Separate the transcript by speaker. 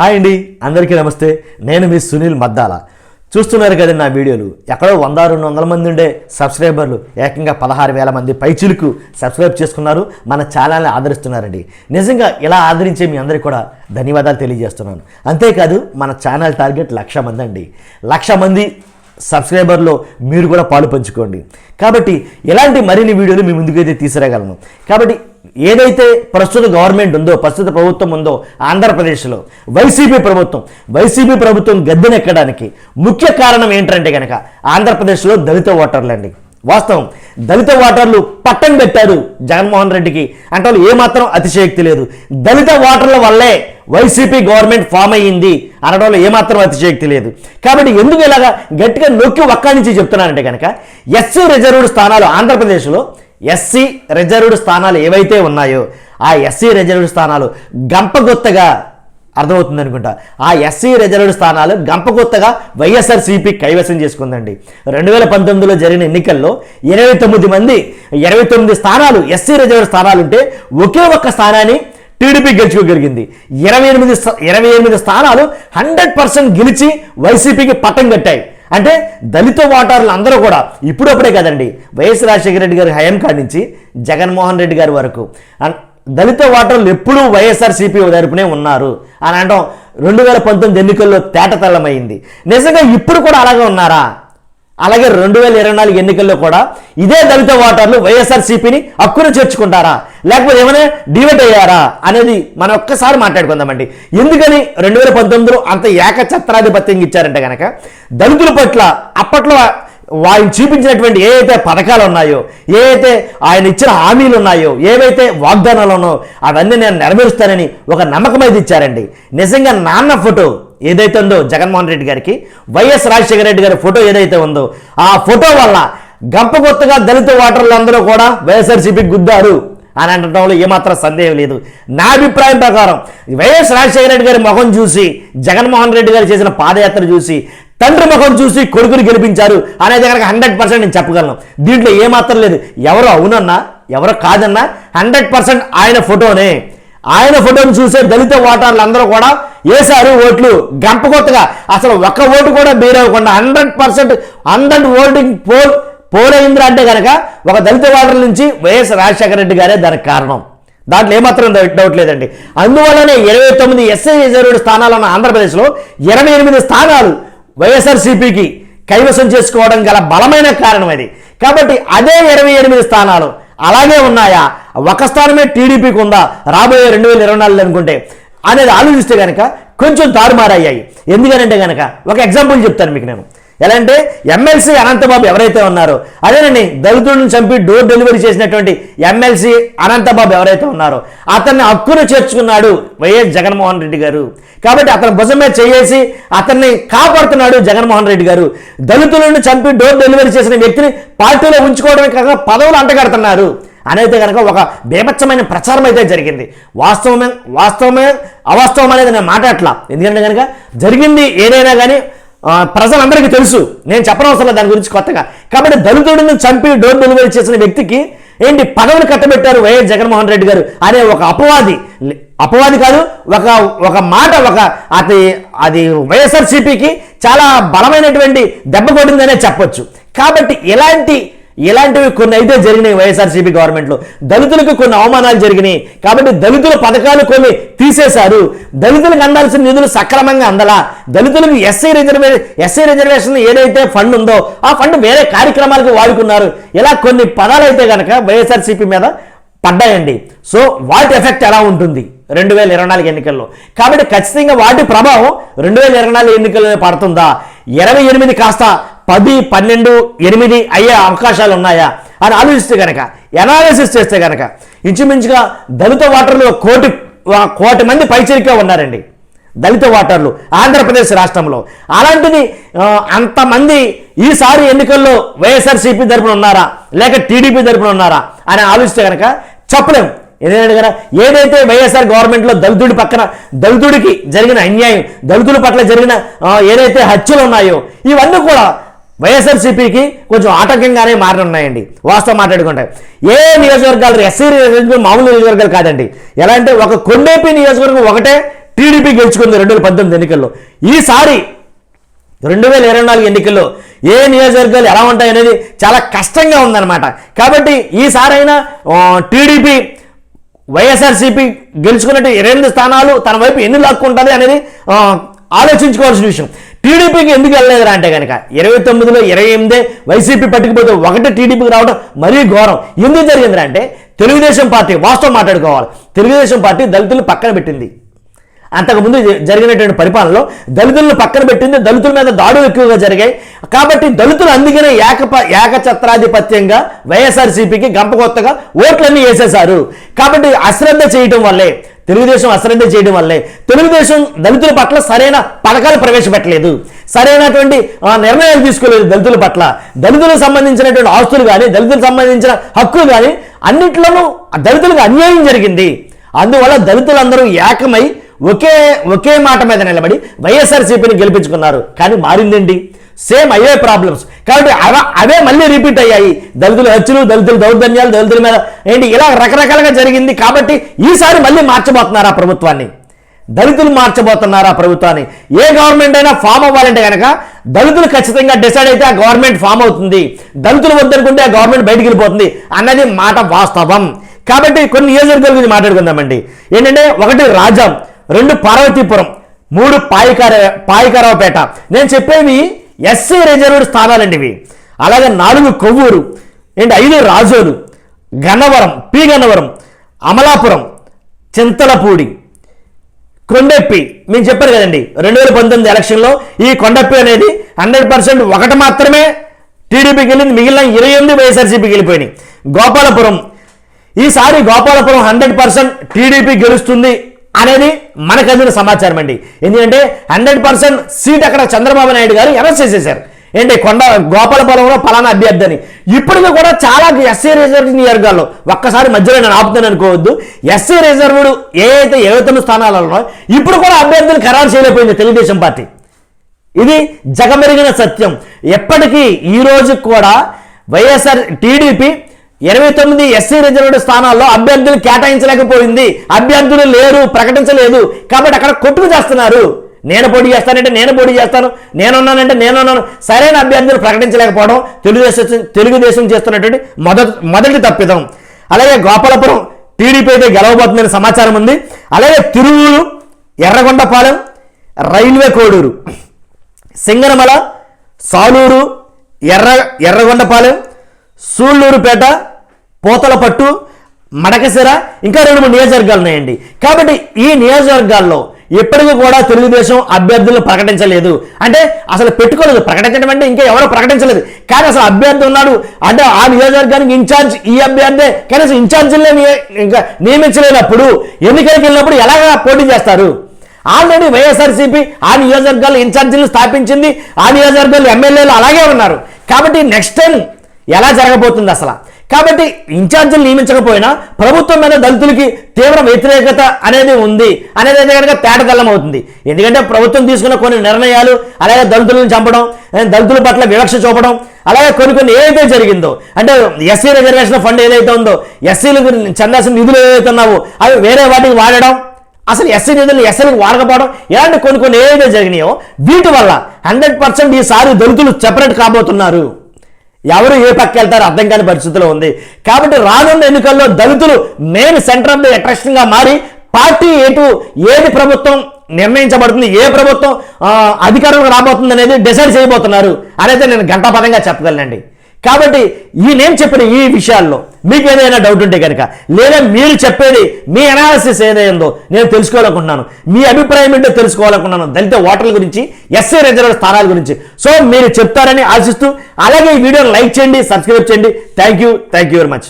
Speaker 1: Hi అండి అందరికీ నమస్తే. నేను మీ సునీల్ మద్దాల. చూస్తున్నారు కదండి నా వీడియోలు. ఎక్కడో వంద రెండు వందల మంది ఉండే సబ్స్క్రైబర్లు ఏకంగా పదహారు వేల మంది పైచిలుకు సబ్స్క్రైబ్ చేసుకున్నారు మన ఛానల్ని ఆదరిస్తున్నారండి. నిజంగా ఇలా ఆదరించే మీ అందరికీ కూడా ధన్యవాదాలు తెలియజేస్తున్నాను. అంతేకాదు మన ఛానల్ టార్గెట్ లక్ష మంది అండి. లక్ష మంది సబ్స్క్రైబర్లో మీరు కూడా పాలు పంచుకోండి. కాబట్టి ఇలాంటి మరిన్ని వీడియోలు మీ ముందుకైతే తీసుకురాగలను. కాబట్టి ఏదైతే ప్రస్తుత గవర్నమెంట్ ఉందో ప్రస్తుత ప్రభుత్వం ఉందో ఆంధ్రప్రదేశ్లో వైసీపీ ప్రభుత్వం వైసీపీ ప్రభుత్వం గద్దెనెక్కడానికి ముఖ్య కారణం ఏంటంటే కనుక ఆంధ్రప్రదేశ్లో దళిత ఓటర్లండి వాస్తవం. దళిత ఓటర్లు పట్టం పెట్టారు జగన్మోహన్ రెడ్డికి. అంటే వాళ్ళు ఏమాత్రం అతిశయక్తి లేదు. దళిత ఓటర్ల వల్లే వైసీపీ గవర్నమెంట్ ఫామ్ అయ్యింది అనడంలో ఏమాత్రం అతిశయక్తి లేదు. కాబట్టి ఎందుకు ఇలాగా గట్టిగా నొక్కి ఒక్క నుంచి చెప్తున్నానంటే కనుక ఎస్సీ రిజర్వ్డ్ స్థానాలు ఆంధ్రప్రదేశ్లో ఎస్సీ రిజర్వ్డ్ స్థానాలు ఏవైతే ఉన్నాయో ఆ ఎస్సీ రిజర్వ్డ్ స్థానాలు గంపగొత్తగా అర్థమవుతుంది అనుకుంటా. ఆ ఎస్సీ రిజర్వ్డ్ స్థానాలు గంపగొత్తగా వైఎస్ఆర్సీపీ కైవసం చేసుకుందండి. రెండు వేల పంతొమ్మిదిలో జరిగిన ఎన్నికల్లో ఇరవై తొమ్మిది మంది ఇరవై తొమ్మిది స్థానాలు ఎస్సీ రిజర్వ్డ్ స్థానాలు ఉంటే ఒకే ఒక్క స్థానాన్ని టీడీపీ గెలుచుకోగలిగింది. ఇరవై ఎనిమిది ఇరవై ఎనిమిది స్థానాలు హండ్రెడ్ పర్సెంట్ గెలిచి వైసీపీకి పట్టం కట్టాయి. అంటే దళిత ఓటర్లు అందరూ కూడా ఇప్పుడప్పుడే కదండి వైఎస్ రాజశేఖర రెడ్డి గారి హయాం కాడి నుంచి జగన్మోహన్ రెడ్డి గారి వరకు. దళిత ఓటర్లు ఎప్పుడూ వైఎస్ఆర్సీపీ తరపునే ఉన్నారు అని అనడం రెండు వేల పంతొమ్మిది ఎన్నికల్లో తేటతల్లమైంది. నిజంగా ఇప్పుడు కూడా అలాగే ఉన్నారా? అలాగే రెండు వేల ఇరవై నాలుగు ఎన్నికల్లో కూడా ఇదే దళిత ఓటర్లు వైఎస్ఆర్సీపీని హక్కును చేర్చుకుంటారా? లేకపోతే ఏమైనా డివైట్ అయ్యారా? అనేది మనం ఒక్కసారి మాట్లాడుకుందామండి. ఎందుకని రెండు వేల పంతొమ్మిదిలో అంత ఏకఛత్రాధిపత్యం ఇచ్చారంటే కనుక దళితుల పట్ల అప్పట్లో ఆయన చూపించినటువంటి ఏ అయితే పథకాలు ఉన్నాయో ఏ అయితే ఆయన ఇచ్చిన హామీలు ఉన్నాయో ఏవైతే వాగ్దానాలు ఉన్నాయో అవన్నీ నేను నెరవేరుస్తానని ఒక నమ్మకం అయితే ఇచ్చారండి. నిజంగా నాన్న ఫోటో ఏదైతే ఉందో జగన్మోహన్ రెడ్డి గారికి వైఎస్ రాజశేఖర రెడ్డి గారి ఫోటో ఏదైతే ఉందో ఆ ఫోటో వల్ల గంపగొత్తగా దళిత ఓటర్లు అందరూ కూడా వైఎస్ఆర్సీపీకి గుద్దారు అని అనడంలో ఏమాత్రం సందేహం లేదు. నా అభిప్రాయం ప్రకారం వైఎస్ రాజశేఖర రెడ్డి గారి ముఖం చూసి జగన్మోహన్ రెడ్డి గారు చేసిన పాదయాత్ర చూసి తండ్రి ముఖం చూసి కొడుకుని గెలిపించారు అనేది కనుక హండ్రెడ్ పర్సెంట్ నేను చెప్పగలను. దీంట్లో ఏమాత్రం లేదు. ఎవరు అవునన్నా ఎవరు కాదన్నా హండ్రెడ్ పర్సెంట్ ఆయన ఫోటోనే. ఆయన ఫోటోని చూసే దళిత ఓటర్లు అందరూ కూడా వేశారు ఓట్లు గంపకొత్తగా అసలు ఒక్క ఓటు కూడా బీరవ్వకుండా hundred percent hundred voting poll poll అయిందిరా అంటే కనుక ఒక దళిత ఓటర్ నుంచి వైఎస్ రాజశేఖర రెడ్డి గారే దానికి కారణం. దాంట్లో ఏమాత్రం డౌట్ డౌట్ లేదండి. అందువల్లనే ఇరవై తొమ్మిది ఎస్ఐ రిజర్వ్డ్ స్థానాలు ఉన్న ఆంధ్రప్రదేశ్లో ఇరవై ఎనిమిది స్థానాలు వైఎస్ఆర్సీపీకి కైవసం చేసుకోవడం గల బలమైన కారణం అది. కాబట్టి అదే ఇరవై ఎనిమిది స్థానాలు అలాగే ఉన్నాయా? ఒక స్థానమే టీడీపీకి ఉందా? రాబోయే రెండు వేల ఇరవై నాలుగు అనుకుంటే. అనేది ఆలోచిస్తే కనుక కొంచెం తారుమారయ్యాయి. ఎందుకనంటే కనుక ఒక ఎగ్జాంపుల్ చెప్తాను మీకు నేను. ఎలా అంటే ఎమ్మెల్సీ అనంతబాబు ఎవరైతే ఉన్నారో అదేనండి దళితులను చంపి డోర్ డెలివరీ చేసినటువంటి ఎమ్మెల్సీ అనంతబాబు ఎవరైతే ఉన్నారో అతన్ని హక్కును చేర్చుకున్నాడు వైఎస్ జగన్మోహన్ రెడ్డి గారు. కాబట్టి అతని భుజం మీద చేసి అతన్ని కాపాడుతున్నాడు జగన్మోహన్ రెడ్డి గారు. దళితులను చంపి డోర్ డెలివరీ చేసిన వ్యక్తిని పార్టీలో ఉంచుకోవడమే కాక పదవులు అంటగడుతున్నారు. అనేది కనుక ఒక బీభత్సమైన ప్రచారం అయితే జరిగింది. వాస్తవమే వాస్తవమే అవాస్తవం అనేది నేను మాట్లాడట్లా. ఎందుకంటే కనుక జరిగింది ఏదైనా కానీ ప్రజలందరికీ తెలుసు. నేను చెప్పనవసరం దాని గురించి కొత్తగా. కాబట్టి దళితుడిని చంపి డోర్ డెలివరీ చేసిన వ్యక్తికి ఏంటి పదవులు కట్టబెట్టారు వైఎస్ జగన్మోహన్ రెడ్డి గారు? అనే ఒక అపవాది. అపవాది కాదు ఒక ఒక మాట ఒక అది అది వైఎస్ఆర్సీపీకి చాలా బలమైనటువంటి దెబ్బ కొట్టిందనే చెప్పొచ్చు. కాబట్టి ఇలాంటి ఇలాంటివి కొన్ని అయితే జరిగినాయి వైఎస్ఆర్సీపీ గవర్నమెంట్లో. దళితులకు కొన్ని అవమానాలు జరిగినాయి. కాబట్టి దళితుల పథకాలు కొన్ని తీసేశారు. దళితులకు అందాల్సిన నిధులు సక్రమంగా అందలా. దళితులకు ఎస్సీ రిజర్వే ఎస్సీ రిజర్వేషన్ ఏదైతే ఫండ్ ఉందో ఆ ఫండ్ వేరే కార్యక్రమాలకు వాడుకున్నారు. ఇలా కొన్ని పదాలు అయితే కనుక వైఎస్ఆర్సీపీ మీద పడ్డాయండి. సో వాటి ఎఫెక్ట్ ఎలా ఉంటుంది? రెండు వేల ఇరవై నాలుగు ఎన్నికల్లో. కాబట్టి ఖచ్చితంగా వాటి ప్రభావం రెండు వేల ఇరవై నాలుగు ఎన్నికల్లో పడుతుందా? ఇరవై ఎనిమిది కాస్త పది పన్నెండు ఎనిమిది అయ్యే అవకాశాలు ఉన్నాయా అని ఆలోచిస్తే కనుక ఎనాలిసిస్ చేస్తే కనుక ఇంచుమించుగా దళిత ఓటర్లు కోటి కోటి మంది పైచరికే ఉన్నారండి. దళిత ఓటర్లు ఆంధ్రప్రదేశ్ రాష్ట్రంలో. అలాంటిది అంతమంది ఈసారి ఎన్నికల్లో వైఎస్ఆర్సీపీ తరపున ఉన్నారా లేక టీడీపీ తరపున ఉన్నారా అని ఆలోచిస్తే కనుక చెప్పలేము ఎందుకంటే కదా ఏదైతే వైఎస్ఆర్ గవర్నమెంట్లో దళితుడి పక్కన దళితుడికి జరిగిన అన్యాయం దళితుల పట్ల జరిగిన ఏదైతే హత్యలు ఉన్నాయో ఇవన్నీ కూడా వైఎస్ఆర్సీపీకి కొంచెం ఆటంకంగానే మారనున్నాయండి. వాస్తవం మాట్లాడుకుంటే. ఏ నియోజకవర్గాలు ఎస్సీ నియోజకవర్గం మామూలు నియోజకవర్గాలు కాదండి. ఎలా అంటే ఒక కొండేపీ నియోజకవర్గం ఒకటే టీడీపీ గెలుచుకుంది రెండు వేల పద్దెనిమిది ఎన్నికల్లో. ఈసారి రెండు వేల ఇరవై నాలుగు ఎన్నికల్లో ఏ నియోజకవర్గాలు ఎలా ఉంటాయనేది చాలా కష్టంగా ఉందన్నమాట. కాబట్టి ఈసారైనా టీడీపీ వైఎస్ఆర్సీపీ గెలుచుకున్నట్టు ఇరవై ఎనిమిది స్థానాలు తన వైపు ఎన్ని లాక్కుంటుంది అనేది ఆలోచించుకోవాల్సిన విషయం. టీడీపీకి ఎందుకు వెళ్ళలేదురా అంటే కనుక ఇరవై తొమ్మిదిలో ఇరవై ఎనిమిదే వైసీపీ పట్టుకుపోతే ఒకటి టీడీపీకి రావడం మరీ ఘోరం. ఎందుకు జరిగిందిరా అంటే తెలుగుదేశం పార్టీ వాస్తవం మాట్లాడుకోవాలి. తెలుగుదేశం పార్టీ దళితులు పక్కన పెట్టింది. అంతకుముందు జరిగినటువంటి పరిపాలనలో దళితులను పక్కన పెట్టింది. దళితుల మీద దాడులు ఎక్కువగా జరిగాయి. కాబట్టి దళితులు అందుకనే ఏకప ఏకఛత్రాధిపత్యంగా వైఎస్ఆర్సీపీకి గంపకొత్తగా ఓట్లన్నీ వేసేశారు. కాబట్టి అశ్రద్ధ చేయటం వల్లే తెలుగుదేశం అశ్రద్ధ చేయడం వల్లే. తెలుగుదేశం దళితుల పట్ల సరైన పథకాలు ప్రవేశపెట్టలేదు. సరైనటువంటి ఆ, నిర్ణయాలు తీసుకోలేదు దళితుల పట్ల. దళితులకు సంబంధించినటువంటి ఆస్తులు కానీ దళితులకు సంబంధించిన హక్కులు కానీ అన్నిట్లోనూ దళితులకు అన్యాయం జరిగింది. అందువల్ల దళితులందరూ ఏకమై ఒకే ఒకే మాట మీద నిలబడి వైఎస్ఆర్సీపీని గెలిపించుకున్నారు. కానీ మారిందండి సేమ్ అవే ప్రాబ్లమ్స్ కాబట్టి అవే మళ్ళీ రిపీట్ అయ్యాయి. దళితుల హత్యలు దళితుల దౌర్జన్యాలు దళితుల మీద ఏంటి ఇలా రకరకాలుగా జరిగింది కాబట్టి ఈసారి మళ్ళీ మార్చబోతున్నారు ఆ ప్రభుత్వాన్ని? దళితులు మార్చబోతున్నారు ఆ ప్రభుత్వాన్ని? ఏ గవర్నమెంట్ అయినా ఫామ్ అవ్వాలంటే కనుక దళితులు ఖచ్చితంగా డిసైడ్ అయితే ఆ గవర్నమెంట్ ఫామ్ అవుతుంది. దళితులు వద్దనుకుంటే ఆ గవర్నమెంట్ బయటికి వెళ్ళిపోతుంది అన్నది మాట వాస్తవం. కాబట్టి కొన్ని నియోజకవర్గాల గురించి మాట్లాడుకుందామండి. ఏంటంటే ఒకటి రాజాం రెండు పార్వతీపురం మూడు పాయికార పాయికారావుపేట. నేను చెప్పేవి ఎస్సీ రిజర్వ్డ్ స్థానాలండి ఇవి అలాగే నాలుగు కొవ్వూరు ఏంటి ఐదు రాజోలు గన్నవరం పి గన్నవరం అమలాపురం చింతలపూడి కొండెప్పి. మేము చెప్పారు కదండి రెండు వేల పంతొమ్మిది ఎలక్షన్లో ఈ కొండెప్పి అనేది హండ్రెడ్ పర్సెంట్ ఒకటి మాత్రమే టీడీపీకి వెళ్ళింది మిగిలిన ఇరవై ఎనిమిది వైఎస్ఆర్సీపీకి వెళ్ళిపోయినాయి. గోపాలపురం ఈసారి గోపాలపురం హండ్రెడ్ పర్సెంట్ టీడీపీ గెలుస్తుంది అనేది మనకు అందిన సమాచారం అండి. ఎందుకంటే హండ్రెడ్ పర్సెంట్ సీట్ అక్కడ చంద్రబాబు నాయుడు గారు అనౌన్స్ చేసేశారు. ఏంటి? కొండ గోపాలపురంలో పలానా అభ్యర్థి అని. ఇప్పటికీ కూడా చాలా ఎస్సీ రిజర్వ్ నియోజకవర్గాల్లో ఒక్కసారి మధ్యలో నేను ఆపుతాను అనుకోవద్దు. ఎస్సీ రిజర్వ్డ్ ఏ ఇరవై తొమ్మిది స్థానాలలో ఉన్నాయో, ఇప్పుడు కూడా అభ్యర్థులు ఖరారు చేయలేకపోయింది తెలుగుదేశం పార్టీ. ఇది జగమెరిగిన సత్యం. ఎప్పటికీ ఈ రోజు కూడా వైఎస్ఆర్ టీడీపీ ఇరవై తొమ్మిది ఎస్సీ రిజర్వ్డ్ స్థానాల్లో అభ్యర్థులు కేటాయించలేకపోయింది. అభ్యర్థులు లేరు ప్రకటించలేదు. కాబట్టి అక్కడ కొట్టుకు చేస్తున్నారు. నేను పోటీ చేస్తానంటే నేను పోటీ చేస్తాను నేనున్నానంటే నేనున్నాను. సరైన అభ్యర్థులు ప్రకటించలేకపోవడం తెలుగుదేశం తెలుగుదేశం చేస్తున్నటువంటి మొదటి మొదటి తప్పిదం. అలాగే గోపాలపురం టీడీపీ అయితే గెలవబోతుందని సమాచారం ఉంది. అలాగే తిరువులు ఎర్రగొండపాలెం రైల్వే కోడూరు సింగనమల సాలూరు ఎర్ర ఎర్రగొండపాలెం సూళ్ళూరుపేట పూతలపట్టు మడకసిర ఇంకా రెండు మూడు నియోజకవర్గాలు ఉన్నాయండి. కాబట్టి ఈ నియోజకవర్గాల్లో ఎప్పటికీ కూడా తెలుగుదేశం అభ్యర్థులను ప్రకటించలేదు. అంటే అసలు పెట్టుకోలేదు. ప్రకటించడం అంటే ఇంకా ఎవరో ప్రకటించలేదు. కానీ అసలు అభ్యర్థి ఉన్నాడు. అంటే ఆ నియోజకవర్గానికి ఇన్ఛార్జ్ ఈ అభ్యర్థే. కనీసం ఇన్ఛార్జీలే ఇంకా నియమించలేనప్పుడు ఎన్నికలకు వెళ్ళినప్పుడు ఎలాగా పోటీ చేస్తారు? ఆల్రెడీ వైఎస్ఆర్సీపీ ఆ నియోజకవర్గాల్లో ఇన్ఛార్జీలు స్థాపించింది. ఆ నియోజకవర్గాల్లో ఎమ్మెల్యేలు అలాగే ఉన్నారు. కాబట్టి నెక్స్ట్ టైం ఎలా జరగబోతుంది అసలు? కాబట్టి ఇన్ఛార్జీలు నియమించకపోయినా ప్రభుత్వం మీద దళితులకి తీవ్ర వ్యతిరేకత అనేది ఉంది అనేది అయితే కనుక తేటతెల్లం అవుతుంది ఎందుకంటే ప్రభుత్వం తీసుకున్న కొన్ని నిర్ణయాలు అలాగే దళితులను చంపడం దళితుల పట్ల వివక్ష చూపడం అలాగే కొన్ని కొన్ని ఏదైతే జరిగిందో అంటే ఎస్సీ రిజర్వేషన్ ఫండ్ ఏదైతే ఉందో ఎస్సీలకు చెందాల్సిన నిధులు ఏదైతే ఉన్నావో అవి వేరే వాటికి వాడడం అసలు ఎస్సీ నిధులు ఎస్సీలకు వాడకపోవడం ఇలాంటి కొన్ని కొన్ని ఏదైతే జరిగినాయో వీటి వల్ల హండ్రెడ్ పర్సెంట్ ఈసారి దళితులు సెపరేట్ కాబోతున్నారు. ఎవరు ఏ పక్క వెళ్తారో అర్థం కాని పరిస్థితిలో ఉంది. కాబట్టి రానున్న ఎన్నికల్లో దళితులు మెయిన్ సెంటర్ ఆఫ్ ది అట్రాక్షన్గా మారి పార్టీ ఎటు ఏది ప్రభుత్వం నిర్ణయించబడుతుంది ఏ ప్రభుత్వం అధికారంలో రాబోతుంది అనేది డిసైడ్ చేయబోతున్నారు. అనేది నేను గంటాపదంగా చెప్పగలనండి. కాబట్టి ఈ నేను చెప్పిన ఈ విషయాల్లో? మీకు ఏదైనా డౌట్ ఉంటే కనుక లేదా మీరు చెప్పేది మీ అనాలిసిస్ ఏదైందో నేను తెలుసుకోవాలనుకుంటున్నాను. మీ అభిప్రాయం ఏంటో తెలుసుకోవాలనుకున్నాను దళిత ఓటర్ల గురించి ఎస్సీ రిజర్వ్ స్థానాల గురించి. సో మీరు చెప్తారని ఆశిస్తూ అలాగే ఈ వీడియోని లైక్ చేయండి సబ్స్క్రైబ్ చేయండి. Thank you thank you very much